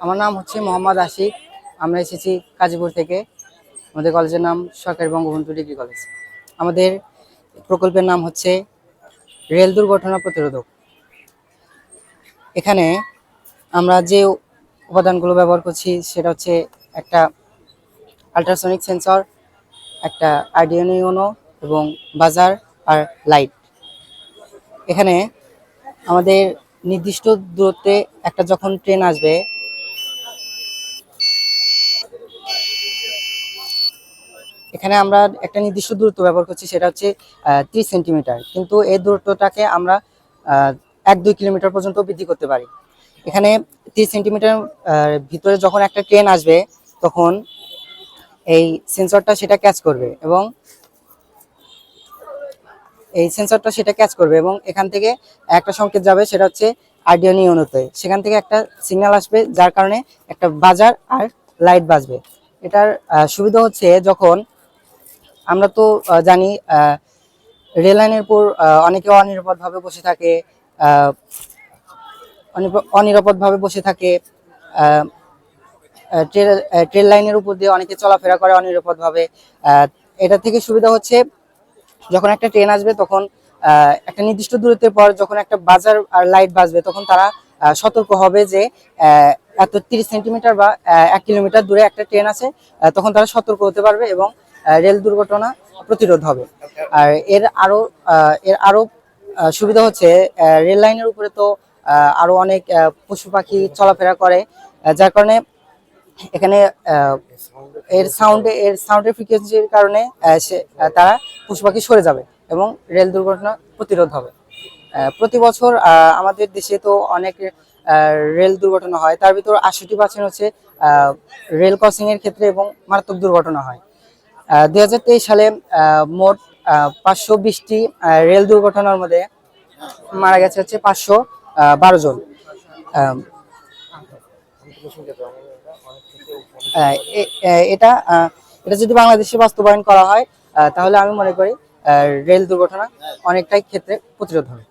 আমার নাম হচ্ছে মোহাম্মদ আশিক। আমরা এসেছি কাজীপুর থেকে। আমাদের কলেজের নাম সরকারি বঙ্গবন্ধু ডিগ্রি কলেজ। আমাদের প্রকল্পের নাম হচ্ছে রেল দুর্ঘটনা প্রতিরোধক। এখানে আমরা যে উপাদানগুলো ব্যবহার করছি, সেটা হচ্ছে একটা আল্ট্রাসনিক সেন্সর একটা আর্ডিওনিওনো এবং বাজার আর লাইট। এখানে আমাদের নির্দিষ্ট দূরত্বে একটা যখন ট্রেন আসবে এখানে আমরা একটা নির্দিষ্ট দূরত্ব ব্যবহার করছি, সেটা হচ্ছে ত্রিশ সেন্টিমিটার। কিন্তু এই দূরত্বটাকে আমরা এক দুই কিলোমিটার পর্যন্ত বৃদ্ধি করতে পারি। এখানে ত্রিশ সেন্টিমিটার ভিতরে যখন একটা ট্রেন আসবে, তখন এই সেন্সরটা সেটা ক্যাচ করবে এবং এই সেন্সরটা সেটা ক্যাচ করবে এবং এখান থেকে একটা সংকেত যাবে, সেটা হচ্ছে আইডিও নিয়নতে সেখান থেকে একটা সিগন্যাল আসবে, যার কারণে একটা বাজার আর লাইট বাজবে। এটার সুবিধা হচ্ছে যখন আমরা তো জানি রেল লাইনের উপর অনেকে অনিরাপদভাবে বসে থাকে অনিরাপদভাবে বসে থাকে ট্রেন লাইনের উপর দিয়ে অনেকে চলাফেরা করে অনিরাপদভাবে এটা থেকে সুবিধা হচ্ছে যখন একটা ট্রেন আসবে তখন একটা নির্দিষ্ট দূরত্বের পর যখন একটা বাজার আর লাইট বাজবে তখন তারা সতর্ক হবে যে এত তিরিশ সেন্টিমিটার বা এক কিলোমিটার দূরে একটা ট্রেন আছে তখন তারা সতর্ক হতে পারবে এবং রেল দুর্ঘটনা প্রতিরোধ হবে। আর এর আরও আহ, এর আরও সুবিধা হচ্ছে রেল লাইনের উপরে তো আহ, আরও অনেক পশু পাখি চলাফেরা করে যার কারণে এখানে এর সাউন্ডে এর সাউন্ডের ফ্রিকোয়েন্সির কারণে সে তারা পশু পাখি সরে যাবে এবং রেল দুর্ঘটনা প্রতিরোধ হবে। প্রতি বছর আমাদের দেশে তো অনেক রেল দুর্ঘটনা হয়। তার ভিতর আশিটি পার্সেন্ট হচ্ছে রেল ক্রসিং এর ক্ষেত্রে এবং মারাত্মক দুর্ঘটনা হয়। দুই হাজার তেইশ সালে মোট পাঁচশো বিশটি রেল দুর্ঘটনার মধ্যে মারা গেছে হচ্ছে পাঁচশো বারো জন। এটা এটা যদি বাংলাদেশে বাস্তবায়ন করা হয় তাহলে আমি মনে করি রেল দুর্ঘটনা অনেকটাই ক্ষেত্রে প্রতিরোধ হবে।